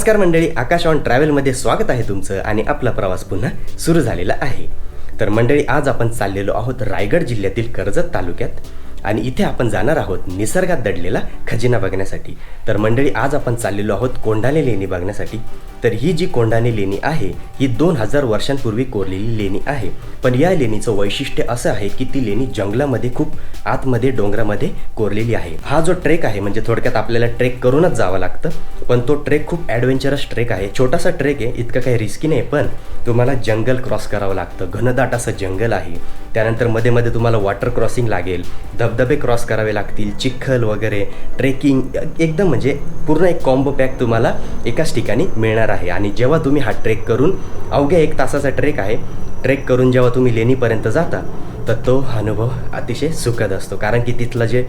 नमस्कार मंडळी आकाश ऑन ट्रॅव्हलमध्ये स्वागत आहे तुमचं आणि आपला प्रवास पुन्हा सुरू झालेला आहे. तर मंडळी आज आपण चाललेलो आहोत रायगड जिल्ह्यातील कर्जत तालुक्यात आणि इथे आपण जाणार आहोत निसर्गात दडलेला खजिना बघण्यासाठी. तर मंडळी आज आपण चाललेलो आहोत कोंडाले लेणी बघण्यासाठी. तर ही जी कोंढाणे लेणी आहे ही दोन हजार वर्षांपूर्वी कोरलेली लेणी आहे. पण या लेणीचं वैशिष्ट्य असं आहे की ती लेणी जंगलामध्ये खूप आतमध्ये डोंगरामध्ये कोरलेली आहे. हा जो ट्रेक आहे म्हणजे थोडक्यात आपल्याला ट्रेक करूनच जावं लागतं पण तो ट्रेक खूप ॲडव्हेंचरस ट्रेक आहे. छोटासा ट्रेक आहे इतकं काही रिस्की नाही पण तुम्हाला जंगल क्रॉस करावं लागतं. घनदाट असं जंगल आहे. त्यानंतरमध्ये मध्ये तुम्हाला वॉटर क्रॉसिंग लागेल. धबधबे क्रॉस करावे लागतील चिखल वगैरे ट्रेकिंग एकदम म्हणजे पूर्ण एक कॉम्बो पॅक तुम्हाला एकाच ठिकाणी मिळणार आहे. आणि जेव्हा तुम्ही हा ट्रेक करून अवघ्या एक तासाचा ट्रेक आहे ट्रेक करून जेव्हा तुम्ही लेणीपर्यंत जाता तर तो अनुभव अतिशय सुखद असतो. कारण की तिथलं जे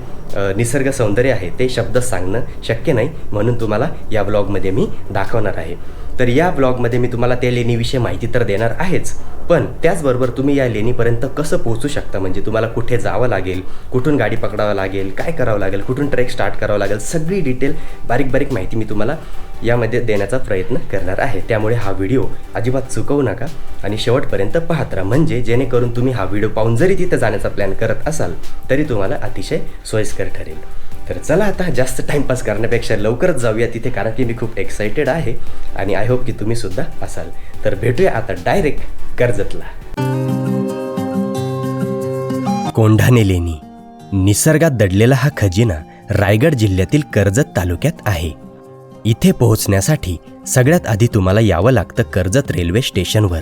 निसर्ग सौंदर्य आहे ते शब्द सांगणं शक्य नाही म्हणून तुम्हाला या ब्लॉगमध्ये मी दाखवणार आहे. तर या ब्लॉगमध्ये मी तुम्हाला त्या लेणीविषयी माहिती तर देणार आहेच. पण त्याचबरोबर तुम्ही या लेणीपर्यंत कसं पोहोचू शकता? म्हणजे तुम्हाला कुठे जावं लागेल? कुठून गाडी पकडावं लागेल? काय करावं लागेल? कुठून ट्रेक स्टार्ट करावं लागेल? सगळी डिटेल बारीक बारीक माहिती मी तुम्हाला यामध्ये देण्याचा प्रयत्न करणार आहे. त्यामुळे हा व्हिडिओ अजिबात चुकवू नका आणि शेवटपर्यंत पाहत राहा. म्हणजे जेणेकरून तुम्ही हा व्हिडिओ पाहून जरी तिथं जाण्याचा प्लॅन करत असाल तरी तुम्हाला अतिशय सोयीस्कर ठरेल. तर चला आता जास्त टाइमपास करण्यापेक्षा लवकरच जाऊया तिथे कारण की मी खूप एक्साइटेड आहे आणि आय होप की तुम्ही सुद्धा असाल. तर भेटूया आता डायरेक्ट कर्जतला. कोंढाने लेणी. निसर्गात दडलेला हा खजिना रायगड जिल्ह्यातील कर्जत तालुक्यात आहे. इथे पोहोचण्यासाठी सगळ्यात आधी तुम्हाला यावं लागतं कर्जत रेल्वे स्टेशनवर.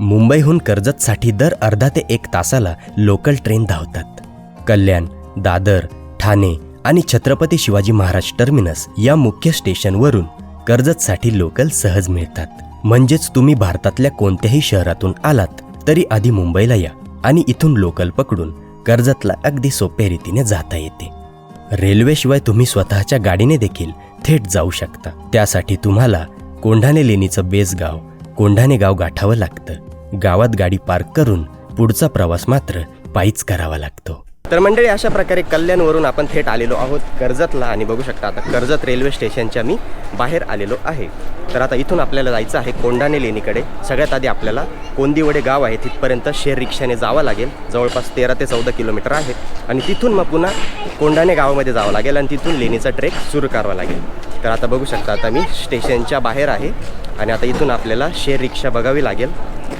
मुंबईहून कर्जतसाठी दर अर्धा ते एक तासाला लोकल ट्रेन धावतात. कल्याण दादर ठाणे आणि छत्रपती शिवाजी महाराज टर्मिनस या मुख्य स्टेशनवरून कर्जतसाठी लोकल सहज मिळतात. म्हणजेच तुम्ही भारतातल्या कोणत्याही शहरातून आलात तरी आधी मुंबईला या आणि इथून लोकल पकडून कर्जतला अगदी सोप्या रीतीने जाता येते. रेल्वेशिवाय तुम्ही स्वतःच्या गाडीने देखील थेट जाऊ शकता. त्यासाठी तुम्हाला कोंढाणे लेणीचं बेस गाव कोंढाणे गाव गाठावं लागतं. गावात गाडी पार्क करून पुढचा प्रवास मात्र पायीच करावा लागतो. तर मंडळी अशा प्रकारे कल्याणवरून आपण थेट आलेलो आहोत कर्जतला आणि बघू शकता आता कर्जत रेल्वे स्टेशनच्या मी बाहेर आलेलो आहे. तर आता इथून आपल्याला जायचं आहे कोंडाने लेणीकडे. सगळ्यात आधी आपल्याला कोंदिवडे गाव आहे तिथपर्यंत शेअर रिक्षाने जावं लागेल. जवळपास तेरा ते चौदा किलोमीटर आहे. आणि तिथून मग पुन्हा कोंडाणे गावामध्ये जावं लागेल आणि तिथून लेणीचा ट्रेक सुरू करावा लागेल. तर आता बघू शकता आता मी स्टेशनच्या बाहेर आहे. आणि आता इथून आपल्याला शेअर रिक्षा बघावी लागेल.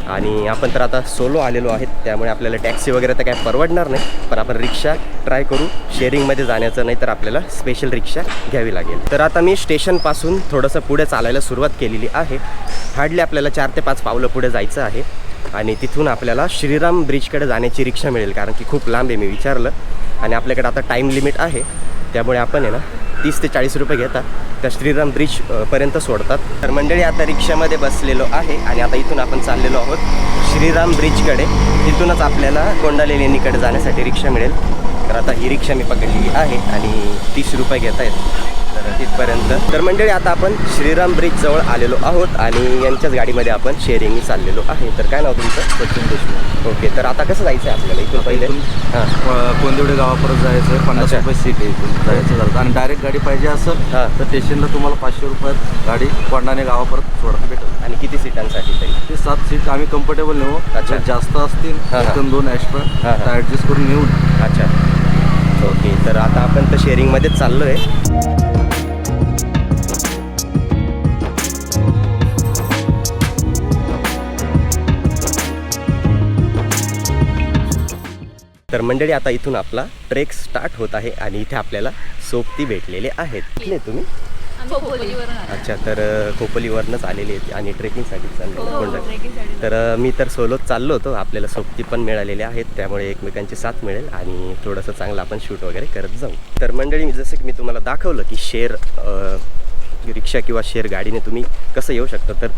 आणि आपण तर आता सोलो आलेलो आहेत त्यामुळे आपल्याला टॅक्सी वगैरे तर काय परवडणार नाही पण आपण रिक्षा ट्राय करू शेअरिंगमध्ये जाण्याचं नाही तर आपल्याला स्पेशल रिक्षा घ्यावी लागेल. तर आता मी स्टेशनपासून थोडंसं पुढे चालायला सुरुवात केलेली आहे. हार्डली आपल्याला चार ते पाच पावलं पुढे जायचं आहे. आणि तिथून आपल्याला श्रीराम ब्रिजकडे जाण्याची रिक्षा मिळेल कारण की खूप लांब आहे मी विचारलं. आणि आपल्याकडे आता टाईम लिमिट आहे. त्यामुळे आपण आहे ना तीस ते चाळीस रुपये घेतात. त्या श्रीराम ब्रिज पर्यंत सोडतात. तर मंडळी आता रिक्षामध्ये बसलेलो आहे आणि आता इथून आपण चाललेलो आहोत श्रीराम ब्रिजकडे तिथूनच आपल्याला कोंडाले लेणीकडे जाण्यासाठी रिक्षा मिळेल. तर आता ही रिक्षा मी पकडलेली आहे आणि तीस रुपये घेत आहेत तिथपर्यंत तर मंडळी आता आपण श्रीराम ब्रिज जवळ आलेलो आहोत आणि यांच्याच गाडीमध्ये आपण शेअरिंग चाललेलो आहे. तर काय नाव तुमचं? सचिन देशमुख. ओके तर आता कसं जायचं आहे आपल्याला इथून पहिले? हां. कोंदिवडे गावापर्यंत जायचं आहे पन्नास. रुपये सीट आहे इथून. जायचं झालं. आणि डायरेक्ट गाडी पाहिजे असेल हां. तर स्टेशनला तुम्हाला पाचशे रुपयात गाडी कोंडाणे गावापर्यंत सोडायला भेटेल. आणि किती सीटांसाठी तरी? ते सात सीट आम्ही कम्फर्टेबल नेऊ. अच्छा. जास्त असतील दोन एक्स्ट्रा. ॲडजस्ट करून नेऊन अच्छा. ओके तर आता आपण तर शेअरिंगमध्येच चाललो आहे तर मंडळी आता इथून आपला ट्रेक स्टार्ट होत आहे आणि इथे आपल्याला सोबती भेटलेले आहेत. कुठले तुम्ही? अच्छा तर खोपोलीवरनंच आलेले आहेत आणि ट्रेकिंगसाठी चालले हो, ट्रेकिंगसाठी. तर मी तर सोलोच चाललो होतो. आपल्याला सोबती पण मिळालेले आहेत. त्यामुळे एकमेकांची साथ मिळेल आणि थोडंसं चांगलं आपण शूट वगैरे करत जाऊ. तर मंडळी जसं की मी तुम्हाला दाखवलं की शेअर अ, रिक्षा किंवा शेअर गाडीने तुम्ही कसं येऊ शकता तर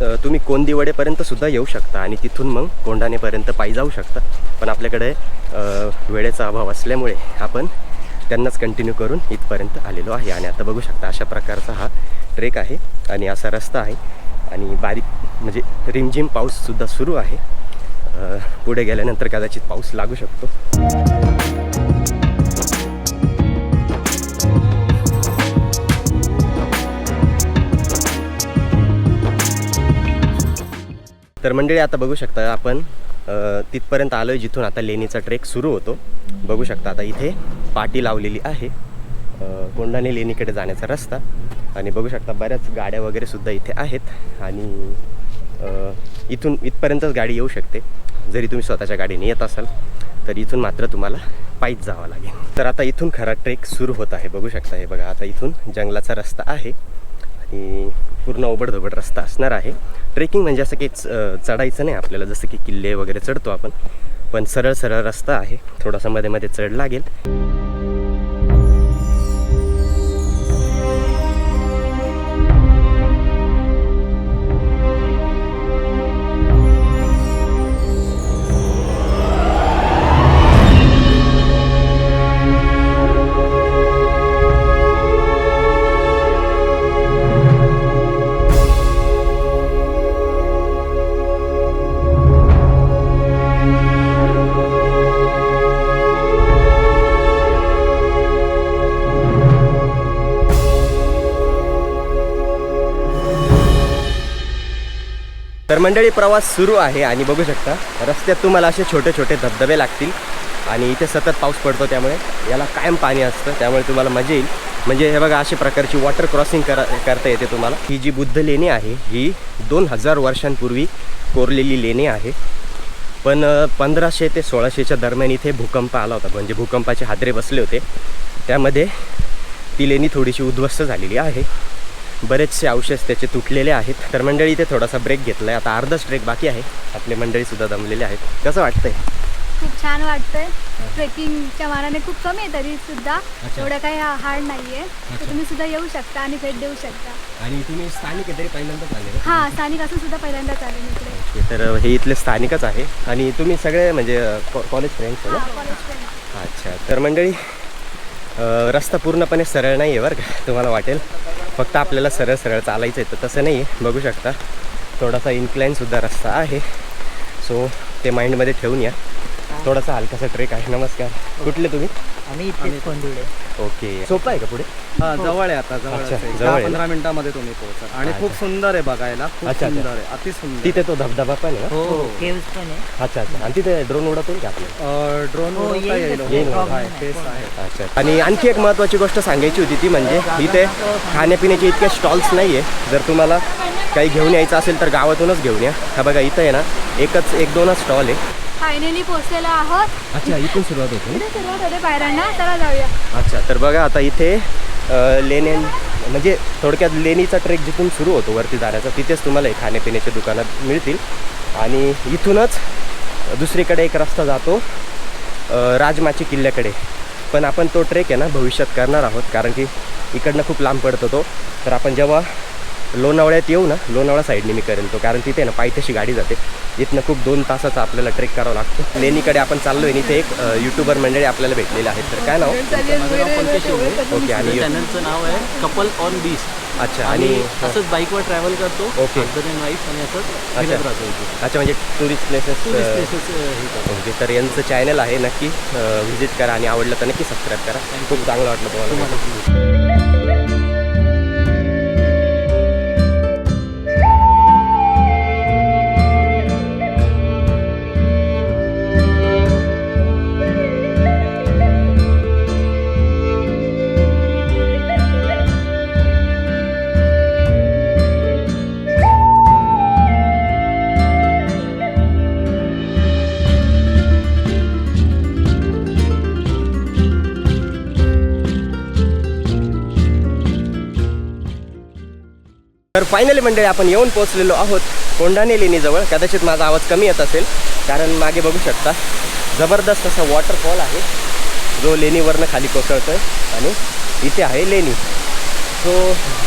तुम्ही कोंदिवडेपर्यंत सुद्धा येऊ शकता आणि तिथून मग कोंढाणेपर्यंत पायी जाऊ शकता. पण आपल्याकडे वेळेचा अभाव असल्यामुळे आपण त्यांनाच कंटिन्यू करून इथपर्यंत आलेलो आहे. आणि आता बघू शकता अशा प्रकारचा हा ट्रेक आहे आणि असा रस्ता आहे. आणि बारीक म्हणजे रिमझिम पाऊससुद्धा सुरू आहे. पुढे गेल्यानंतर कदाचित पाऊस लागू शकतो. तर मंडळी आता बघू शकता आपण तिथपर्यंत आलो आहे जिथून आता लेणीचा ट्रेक सुरू होतो. बघू शकता आता इथे पाटी लावलेली आहे. कोंडाने लेणीकडे जाण्याचा रस्ता. आणि बघू शकता बऱ्याच गाड्या वगैरे सुद्धा इथे आहेत. आणि इथून इथपर्यंतच गाडी येऊ शकते. जरी तुम्ही स्वतःच्या गाडीने येत असाल तर इथून मात्र तुम्हाला पायीच जावं लागेल. तर आता इथून खरा ट्रेक सुरू होत आहे. बघू शकता हे बघा आता इथून जंगलाचा रस्ता आहे. आणि पूर्ण ओबडधोबड रस्ता असणार आहे. ट्रेकिंग म्हणजे असं काही चढायचं नाही आपल्याला. जसं की किल्ले वगैरे चढतो आपण. पण सरळ सरळ रस्ता आहे. थोडासा मध्ये मध्ये चढ लागेल. मंडळी प्रवास सुरू आहे आणि बघू शकता रस्त्यात तुम्हाला असे छोटे छोटे धबधबे लागतील आणि इथे सतत पाऊस पडतो त्यामुळे याला कायम पाणी असतं त्यामुळे तुम्हाला मजा येईल. म्हणजे हे बघा अशा प्रकारची वॉटर क्रॉसिंग करा करता येते तुम्हाला. ही जी बुद्ध लेणी आहे ही दोन हजार वर्षांपूर्वी कोरलेली लेणी आहे. पण पंधराशे ते सोळाशेच्या दरम्यान इथे भूकंप आला होता. म्हणजे भूकंपाचे हादरे बसले होते. त्यामध्ये ती लेणी थोडीशी उद्ध्वस्त झालेली आहे. बरेचसे अवशेष त्याचे तुटलेले आहेत. तर मंडळी इथे थोडासा ब्रेक घेतला आहे आता अर्धाच ट्रेक बाकी आहे. आपले मंडळीसुद्धा दमलेले आहेत. कसं वाटतंय? खूप छान वाटतंय. ट्रेकिंगच्या मानाने खूप कमी आहे तरी सुद्धा. एवढं काही हार्ड नाहीये. तर तुम्ही सुद्धा येऊ शकता आणि भेट देऊ शकता. आणि तुम्ही स्थानिक तरी पहिल्यांदाच आले हा स्थानिक असून सुद्धा पहिल्यांदाच आले मी इकडे तर हे इथले स्थानिकच आहे. आणि तुम्ही सगळे म्हणजे कॉलेज फ्रेंड्स आहे हा कॉलेज अच्छा. तर मंडळी अ, रस्ता पूर्णपणे सरळ नाही आहे बरं का तुम्हाला वाटेल. फक्त आपल्याला सरळ सरळ चालायचं आहे तर तसं नाही आहे. बघू शकता. थोडासा इन्क्लाईनसुद्धा रस्ता आहे. सो ते माइंडमध्ये ठेवून या. थोडासा हलकासा ट्रेक आहे. नमस्कार. कुठले तुम्ही? आम्ही इथेच ओके. सोपं आहे का पुढे? हा जवळ आहे आता जवळ अच्छा, आहे. जवळ दहा आहे ना? पंधरा मिनिटामध्ये तुम्ही पोहोचा आणि खूप सुंदर आहे बघायला. खूप अच्छा, अच्छा. सुंदर आहे. अति सुंदर तिथे तो धबधबा पण आहे ना? हो. केव्स पण आहे. अच्छा अच्छा. आणि तिथे ड्रोन का आपल्याला ड्रोन हो, येईल येईल. ना. येईल हो, ना. आहे, तेच आहे. अच्छा आणि आणखी एक महत्त्वाची गोष्ट सांगायची होती ती म्हणजे इथे खाण्यापिण्याचे इतके स्टॉल्स नाही आहे जर तुम्हाला काही घेऊन यायचं असेल तर गावातूनच घेऊन या. हा बघा इथं आहे ना एकच एक दोनच स्टॉल आहे. फायनली पोहोचलेलो आहोत. अच्छा इथून सुरुवात होते. इथे सुरुवात होते पायऱ्यांना चला जाऊया. अच्छा तर बघा आता इथे लेणे म्हणजे थोडक्यात लेणीचा ट्रेक जिथून सुरू होतो वरती जाण्याचा तिथेच तुम्हाला हे खाण्यापिण्याचे दुकानात मिळतील. आणि इथूनच दुसरीकडे एक रस्ता जातो राजमाची किल्ल्याकडे. पण आपण तो ट्रेक आहे ना भविष्यात करणार आहोत कारण की इकडनं खूप लांब पडतो तो. तर आपण जेव्हा लोणावळ्यात येऊ ना लोणावळा साईडने मी करेन तो कारण तिथे ना पायथ्याशी गाडी जाते. इथनं खूप दोन तासाचा आपल्याला ट्रेक करावा लागतो. लेणीकडे आपण चाललो आहे इथे एक यूट्यूबर मंडळी आपल्याला भेटलेले आहेत. तर काय नाव? ओके आणि चॅनलचं नाव आहे कपल ऑन बीच अच्छा आणि असंच बाईकवर ट्रॅव्हल करतो. ओके. वाईफ आणि असंच इथे. अच्छा म्हणजे टुरिस्ट प्लेसेस टुरिस्ट प्लेसेस हे ओके तर यांचं चॅनल आहे नक्की व्हिजिट करा आणि आवडलं तर नक्की सबस्क्राईब करा. खूप चांगलं वाटलं तुम्हाला. फायनली मंडळी आपण येऊन पोहोचलेलो आहोत कोंढाणे लेणीजवळ. कदाचित माझा आवाज कमी येत असेल कारण मागे बघू शकता जबरदस्त असा वॉटरफॉल आहे. जो लेणीवरनं खाली कोसळतो आहे आणि इथे आहे लेणी. सो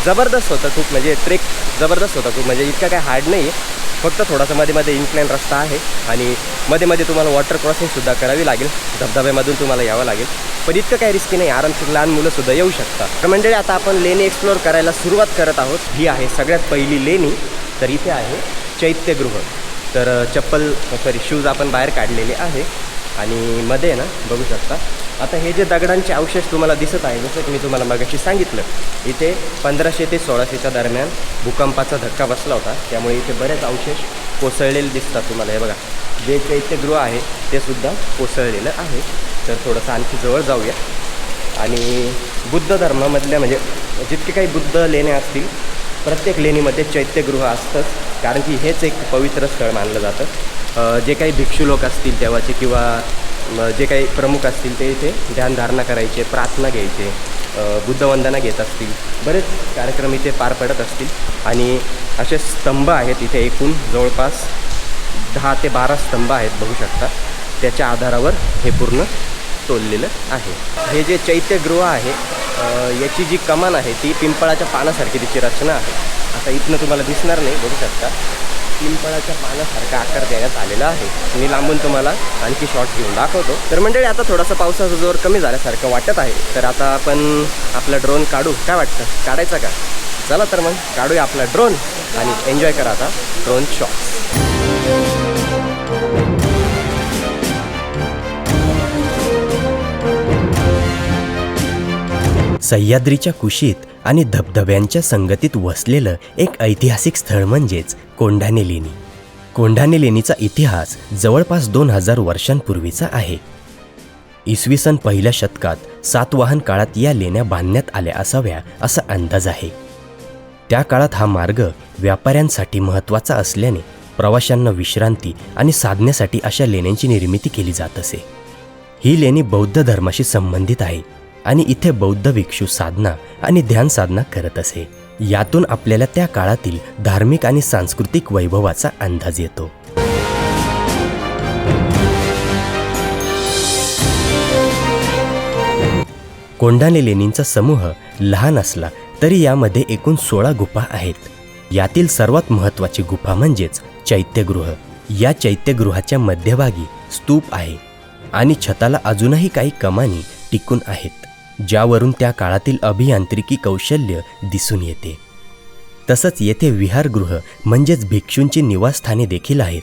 जबरदस्त होतं खूप. म्हणजे ट्रेक जबरदस्त होता खूप. म्हणजे इतका काय हार्ड नाही आहे फक्त थोडासा मध्ये मध्ये इन्क्लाईन रस्ता आहे. आणि मध्ये मध्ये तुम्हाला वॉटर क्रॉसिंगसुद्धा करावी लागेल. धबधब्यामधून तुम्हाला यावं लागेल. पण इतकं काही रिस्की नाही. आरामशीर लहान मुलंसुद्धा येऊ शकतात. तर मंडळी आता आपण लेणी एक्सप्लोअर करायला सुरुवात करत आहोत. ही आहे सगळ्यात पहिली लेणी. तर इथे आहे चैत्यगृह. तर चप्पल सॉरी शूज आपण बाहेर काढलेले आहे. आणि मध्ये आहे ना बघू शकता. आता हे जे दगडांचे अवशेष तुम्हाला दिसत आहे जसं की मी तुम्हाला मगाशी सांगितलं इथे पंधराशे ते सोळाशेच्या दरम्यान भूकंपाचा धक्का बसला होता. त्यामुळे इथे बरेच अवशेष कोसळलेले दिसतात तुम्हाला. हे बघा जे चैत्यगृह आहे ते सुद्धा कोसळलेलं आहे. तर थोडंसं आणखी जवळ जाऊया. आणि बुद्ध धर्मामधल्या म्हणजे जितके काही बुद्ध लेण्या असतील प्रत्येक लेणीमध्ये चैत्यगृह असतंच. कारण की हेच एक पवित्र स्थळ मानलं जातं. जे काही भिक्षू लोक असतील तेव्हाचे किंवा जे काही प्रमुख असतील ते इथे ध्यानधारणा करायचे प्रार्थना घ्यायचे बुद्धवंदना घेत असतील बरेच कार्यक्रम इथे पार पडत असतील. आणि असे स्तंभ आहेत इथे एकूण जवळपास दहा ते बारा स्तंभ आहेत बघू शकता. त्याच्या आधारावर हे पूर्ण तोललेलं आहे. हे जे चैत्यगृह आहे याची जी कमान आहे ती पिंपळाच्या पानासारखी तिची रचना आहे. आता इथनं तुम्हाला दिसणार नाही बघू शकता. पिंपळाच्या पानासारखा आकार देण्यात आलेला आहे. मी लांबून तुम्हाला आणखी शॉर्ट घेऊन दाखवतो. तर मंडळी आता थोडासा पावसाचा जोर कमी झाल्यासारखं वाटत आहे. तर आता आपण आपला ड्रोन काढू. काय वाटतं? काढायचा का? चला तर मग काढूया आपला ड्रोन आणि एन्जॉय करा आता ड्रोन शॉट्स सह्याद्रीच्या कुशीत आणि धबधब्यांच्या संगतीत वसलेलं एक ऐतिहासिक स्थळ म्हणजेच कोंढाणे लेणी कोंढाणे लेणीचा इतिहास जवळपास दोन हजार वर्षांपूर्वीचा आहे. इसवी सन पहिल्या शतकात सातवाहन काळात या लेण्या बांधण्यात आल्या असाव्या असा अंदाज आहे. त्या काळात हा मार्ग व्यापाऱ्यांसाठी महत्त्वाचा असल्याने प्रवाशांना विश्रांती आणि साधण्यासाठी अशा लेण्यांची निर्मिती केली जात असे. ही लेणी बौद्ध धर्माशी संबंधित आहे. आणि इथे बौद्ध भिक्षू साधना आणि ध्यान साधना करत असे. यातून आपल्याला त्या काळातील धार्मिक आणि सांस्कृतिक वैभवाचा अंदाज येतो. कोंडाने लेणींचा समूह लहान असला तरी यामध्ये एकूण सोळा गुफा आहेत. यातील सर्वात महत्त्वाची गुफा म्हणजेच चैत्यगृह. या चैत्यगृहाच्या मध्यभागी स्तूप आहे आणि छताला अजूनही काही कमानी टिकून आहेत. ज्यावरून त्या काळातील अभियांत्रिकी कौशल्य दिसून येते. तसंच येथे विहारगृह म्हणजेच भिक्षूंची निवासस्थाने देखील आहेत.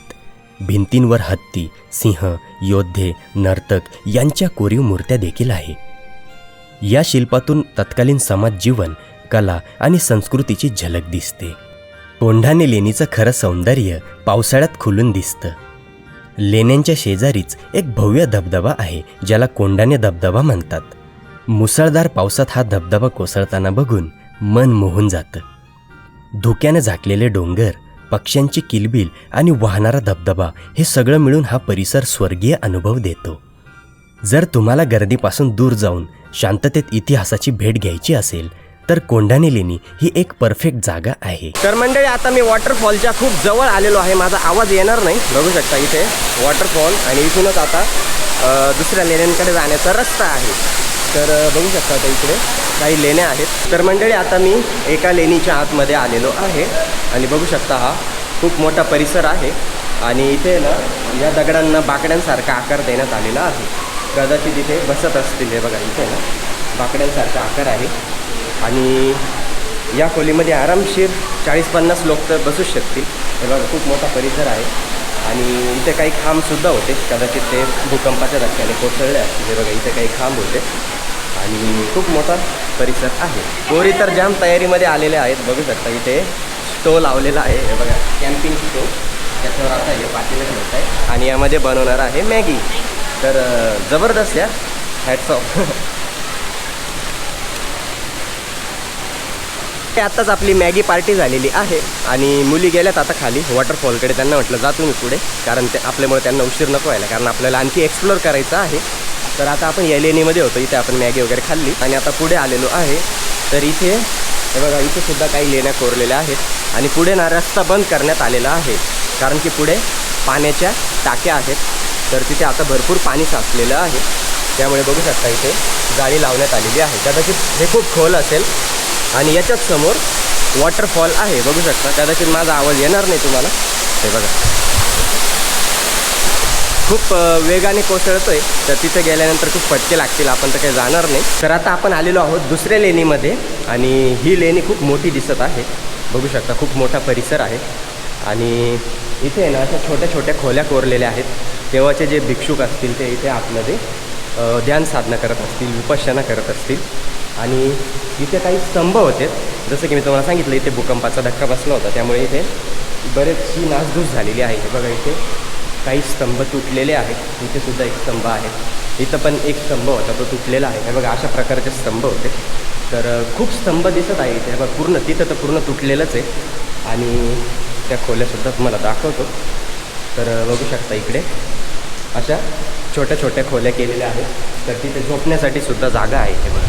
भिंतींवर हत्ती सिंह योद्धे नर्तक यांच्या कोरीव मूर्त्या देखील आहे. या शिल्पातून तत्कालीन समाज जीवन कला आणि संस्कृतीची झलक दिसते. कोंढाने लेणीचं खरं सौंदर्य पावसाळ्यात खुलून दिसतं. लेण्यांच्या शेजारीच एक भव्य धबधबा आहे ज्याला कोंढाने धबधबा म्हणतात. मुसळधार पावसात हा धबधबा कोसळताना बघून मन मोहून जातं. धुक्याने झाकलेले डोंगर पक्ष्यांची किलबिल आणि वाहणारा धबधबा हे सगळं मिळून हा परिसर स्वर्गीय अनुभव देतो. जर तुम्हाला गर्दीपासून दूर जाऊन शांततेत इतिहासाची भेट घ्यायची असेल तर कोंढाणी लेणी ही एक परफेक्ट जागा आहे. तर मंडळी आता मी वॉटरफॉलच्या खूप जवळ आलेलो आहे. माझा आवाज येणार नाही. बघू शकता इथे वॉटरफॉल आणि इथूनच आता दुसऱ्या लेण्यांकडे जाण्याचा रस्ता आहे. तर बघू शकता आता इकडे काही लेण्या आहेत. तर मंडळी आता मी एका लेणीच्या आतमध्ये आलेलो आहे. आणि बघू शकता हा खूप मोठा परिसर आहे. आणि इथे ना या दगडांना बाकड्यांसारखा आकार देण्यात आलेला आहे. कदाचित इथे बसत असतील हे बघा इथे ना बाकड्यांसारखा आकार आहे. आणि या खोलीमध्ये आरामशीर चाळीस पन्नास लोक तर बसूच शकतील. हे बघा खूप मोठा परिसर आहे. आणि इथे काही खांबसुद्धा होते. कदाचित ते भूकंपाच्या धक्क्याने कोसळले असतील. हे बघा इथे काही खांब होते. आणि खूप मोठा परिसर आहे. पोरी तर जाम तयारीमध्ये आलेले आहेत. बघू शकता इथे स्टो लावलेला आहे. हे बघा कॅम्पिंग स्टो त्याच्यावर आता हे पातेलं ठेवत आहे. आणि यामध्ये बनवणार आहे मॅगी. तर जबरदस्त या. हॅट्स ऑफ आत्ताच आपली मॅगी पार्टी झालेली आहे. आणि मुली गेल्यात आता खाली. वॉटरफॉलकडे. त्यांना म्हटलं जा तुम्ही पुढे कारण ते आपल्यामुळे त्यांना उशीर नको व्हायला. कारण आपल्याला आणखी एक्सप्लोर करायचं आहे. तर आता आपण या लेणीमध्ये होतो. इथे आपण मॅगी वगैरे खाल्ली. आणि आता पुढे आलेलो आहे. तर इथे हे बघा इथे सुद्धा काही लेण्या कोरलेल्या आहेत. आणि पुढे ना रस्ता बंद करण्यात आलेला आहे. कारण की पुढे पाण्याच्या टाक्या आहेत. तर तिथे आता भरपूर पाणी साचलेलं आहे. त्यामुळे बघू शकता इथे जाळी लावण्यात आलेली आहे. कदाचित हे खूप खोल असेल. आणि याच्याच समोर वॉटरफॉल आहे. बघू शकता. कदाचित माझा आवाज येणार नाही तुम्हाला. हे बघा. खूप वेगाने कोसळतोय. तर तिथे गेल्यानंतर खूप फटके लागतील आपण तर काही जाणार नाही. तर आता आपण आलेलो आहोत दुसऱ्या लेणीमध्ये आणि ही लेणी खूप मोठी दिसत आहे. बघू शकता खूप मोठा परिसर आहे. आणि इथे आहे ना अशा छोट्या छोट्या खोल्या कोरलेल्या आहेत. तेव्हाचे जे भिक्षुक असतील ते इथे आतमध्ये ध्यान साधना करत असतील उपासना करत असतील. आणि इथे काही स्तंभ होते. जसं की मी तुम्हाला सांगितलं इथे भूकंपाचा धक्का बसला होता. त्यामुळे इथे बरेचशी नासधूस झालेली आहे. हे बघा इथे. काही स्तंभ तुटलेले आहेत. इथे सुद्धा एक स्तंभ आहे. इथं पण एक स्तंभ होता तो तुटलेला आहे. हे बघा अशा प्रकारचे स्तंभ होते. तर खूप स्तंभ दिसत आहे इथे. बघा पूर्ण तिथं तर पूर्ण तुटलेलंच आहे. आणि त्या खोल्यासुद्धा तुम्हाला दाखवतो. तर बघू शकता इकडे. अशा छोट्या छोट्या खोल्या केलेल्या आहेत. तर तिथे झोपण्यासाठी सुद्धा जागा आहे इथे बघा.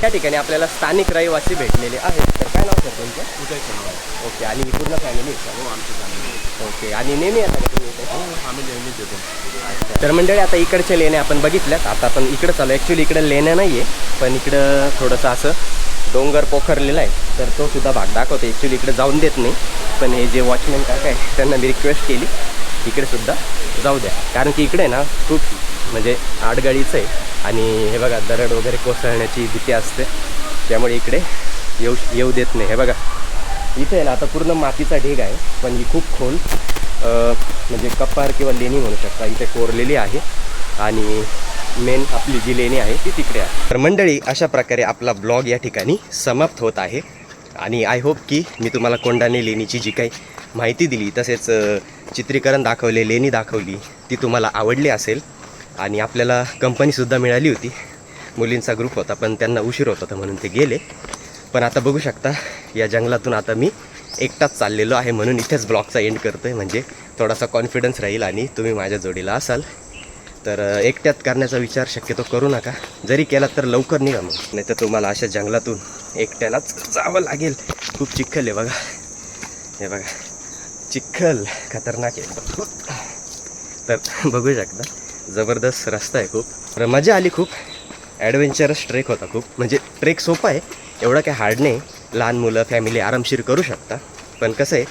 त्या ठिकाणी आपल्याला स्थानिक रहिवासी भेटलेले आहेत. नाव सर तुमचं उदय चव्हाण. ओके आणि ही पूर्ण फॅमिली हो आमची फॅमिली ओके आणि नेहमी येतात का तुम्ही इथे? हो आम्ही नेहमीच येतो. तर मंडळी आता इकडच्या लेण्या आपण बघितल्यात. आता आपण इकडं चालू ॲक्च्युली इकडं लेण्या नाही आहे पण इकडं थोडंसं असं डोंगर पोखरलेला आहे. तर तो सुद्धा भाग दाखवतो. ॲक्च्युली इकडे जाऊन देत नाही. पण हे जे वॉचमॅन काका आहे त्यांना मी रिक्वेस्ट केली. इकडे सुद्धा जाऊ द्या. कारण की इकडे ना खूप म्हणजे आडगाडीचं आहे. आणि हे बघा दरड वगैरे कोसळण्याची भीती असते. त्यामुळे इकडे येऊ येऊ देत नाही. हे बघा इथे आहे ना आता पूर्ण मातीचा ढीग आहे पण ही खूप खोल म्हणजे कपार किंवा लेणी म्हणू शकता. इथे कोरलेली आहे आणि मेन आपली जी लेणी आहे ती तिकडे आहे. तर मंडळी अशा प्रकारे आपला ब्लॉग या ठिकाणी समाप्त होत आहे. आणि आय होप की मी तुम्हाला कोंडाने लेणीची जी काही माहिती दिली तसेच चित्रीकरण दाखवले लेणी दाखवली ती तुम्हाला आवडली असेल. आणि आपल्याला कंपनीसुद्धा मिळाली होती. मुलींचा ग्रुप होता पण त्यांना उशीर होत होता म्हणून ते गेले. पण आता बघू शकता या जंगलातून आता मी एकटाच चाललेलो आहे म्हणून इथेच ब्लॉगचा एंड करतो आहे म्हणजे थोडासा कॉन्फिडन्स राहील आणि तुम्ही माझ्या जोडीला असाल. तर एकट्यात करण्याचा विचार शक्यतो करू नका. जरी केला तर लवकर निघा मग. नाही तर तुम्हाला अशा जंगलातून एकट्यालाच जावं लागेल. खूप चिखल आहे बघा. हे बघा. चिखल खतरनाक आहे. तर बघू शकता. जबरदस्त रस्ता आहे खूप. तर मजा आली खूप. ॲडव्हेंचरस ट्रेक होता खूप. म्हणजे ट्रेक सोपा आहे एवढं काय हार्ड नाही. लहान मुलं फॅमिली आरामशीर करू शकता. पण कसं आहे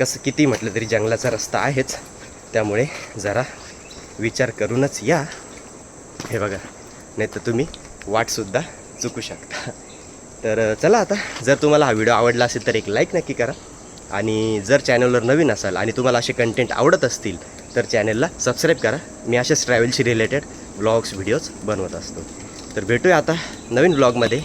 कसं किती म्हटलं तरी जंगलाचा रस्ता आहेच. त्यामुळे जरा विचार करूनच या. हे बघा नाही तर तुम्ही वाटसुद्धा चुकू शकता. तर चला आता जर तुम्हाला हा व्हिडिओ आवडला असेल तर एक लाईक नक्की करा. आणि जर चॅनलवर नवीन असाल आणि तुम्हाला असे कंटेंट आवडत असतील तर चॅनलला सबस्क्राईब करा. मी असेच ट्रॅव्हलशी रिलेटेड ब्लॉग्स व्हिडिओज बनवत असतो. तर भेटूया आता नवीन ब्लॉगमध्ये